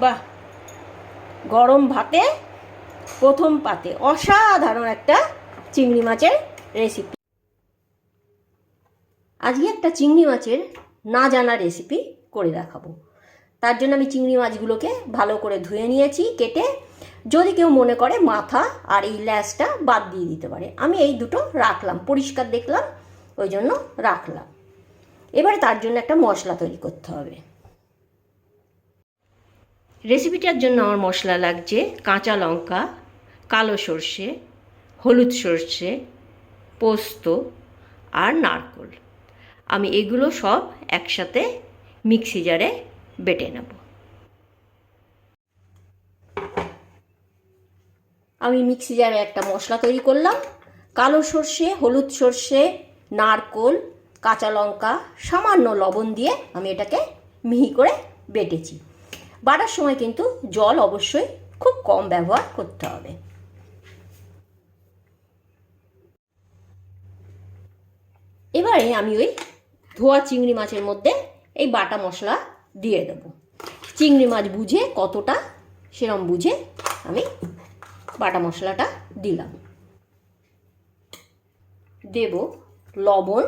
বাহ। গরম ভাতে, প্রথম পাতে। অসাধারণ একটা চিংড়ি মাছের রেসিপি আজকে একটা চিংড়ি মাছের না জানা রেসিপি করে দেখাবো। তার জন্য আমি চিংড়ি মাছগুলোকে ভালো করে ধুয়ে নিয়েছি, কেটে। যদি কেউ মনে করে মাথা আর এই ল্যাসটা বাদ দিয়ে দিতে পারে, আমি এই দুটো রাখলাম, পরিষ্কার দেখলাম, ওই জন্য রাখলাম। এবারে তার জন্য একটা মশলা তৈরি করতে হবে। রেসিপিটার জন্য আমার মশলা লাগছে কাঁচা লঙ্কা, কালো সর্ষে, হলুদ সর্ষে, পোস্ত আর নারকোল। আমি এগুলো সব একসাথে মিক্সি জারে বেটে নেব। আমি মিক্সি জারে একটা মশলা তৈরি করলাম। কালো সর্ষে, হলুদ সর্ষে, নারকোল, কাঁচা লঙ্কা, সামান্য লবণ দিয়ে আমি এটাকে মিহি করে বেটেছি। বাটার সময় কিন্তু জল অবশ্যই খুব কম ব্যবহার করতে হবে। এবারে আমি ওই ধোয়া চিংড়ি মাছের মধ্যে এই বাটা মশলা দিয়ে দেব। চিংড়ি মাছ বুঝে কতটা সেরম বুঝে আমি বাটা মশলাটা দিলাম। দেব লবণ,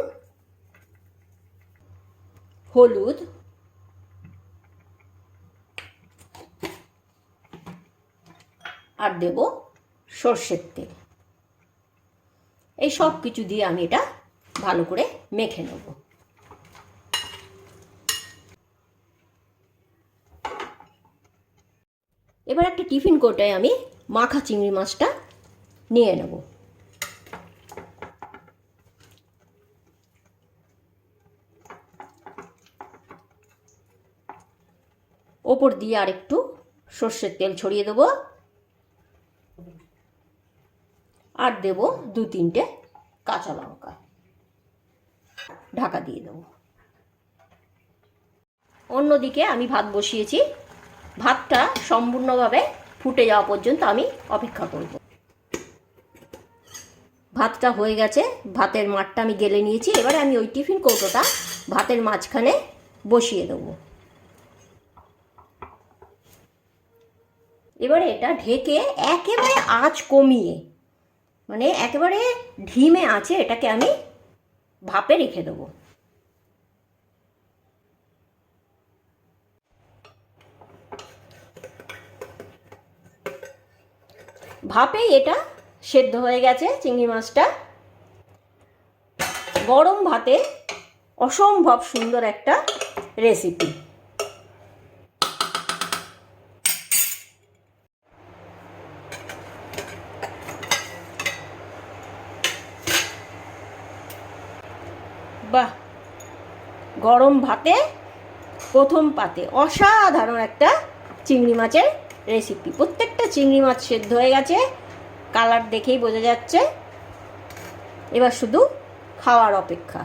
হলুদ আর দেব সর্ষের তেল। এই সব কিছু দিয়ে আমি এটা ভালো করে মেখে নেব। এবার একটা টিফিন কোটায় আমি মাখা চিংড়ি মাছটা নিয়ে নেব। ওপর দিয়ে আর একটু সর্ষের তেল ছড়িয়ে দেবো। আর দেব দু তিনটে কাঁচা লঙ্কা। ঢাকা দিয়ে দেবো। অন্যদিকে আমি ভাত বসিয়েছি। ভাতটা সম্পূর্ণভাবে ফুটে যাওয়া পর্যন্ত আমি অপেক্ষা করব। ভাতটা হয়ে গেছে, ভাতের মাঠটা আমি গেলে নিয়েছি। এবারে আমি ওই টিফিন কৌটোটা ভাতের মাঝখানে বসিয়ে দেবো। এবারে এটা ঢেকে একেবারে আঁচ কমিয়ে মানে একেবারে ঢিমে আছে, এটাকে আমি ভাপে রেখে দেবো। ভাপেই এটা সেদ্ধ হয়ে গেছে চিংড়ি মাছটা। গরম ভাতে অসম্ভব সুন্দর একটা রেসিপি। বাহ। গরম ভাতে, প্রথম পাতে অসাধারণ একটা চিংড়ি মাছের রেসিপি প্রত্যেকটা চিংড়ি মাছ সেদ্ধ হয়ে গেছে কালার দেখেই বোঝা যাচ্ছে। এবার শুধু খাওয়ার অপেক্ষা।